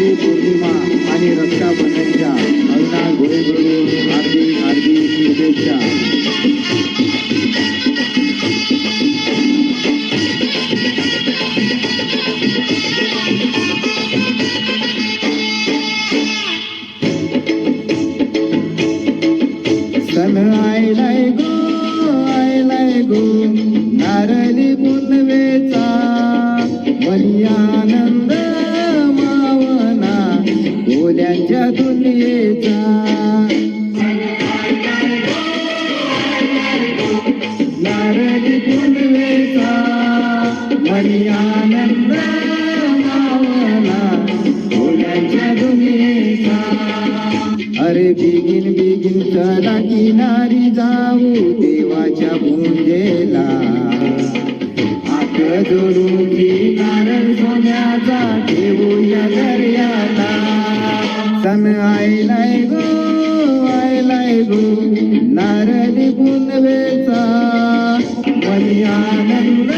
गुरु पौर्णिमा आणि रक्षाबंधनच्या अविनाश गुरु हार्दिक हार्दिक शुभेच्छा. सण पुनवेचा मनी बोल्यांच्या दुनियेचा नारळी मनी आनंद दुनियेचा अरे बिगिन बिगिन चला किनारी जाऊ देवाच्या पूजेला हात जोडून नारळ सोन्याचा ठेवूया सण आयलाय गो आयलाय गो नारळी पुनवेचा मनी आनंद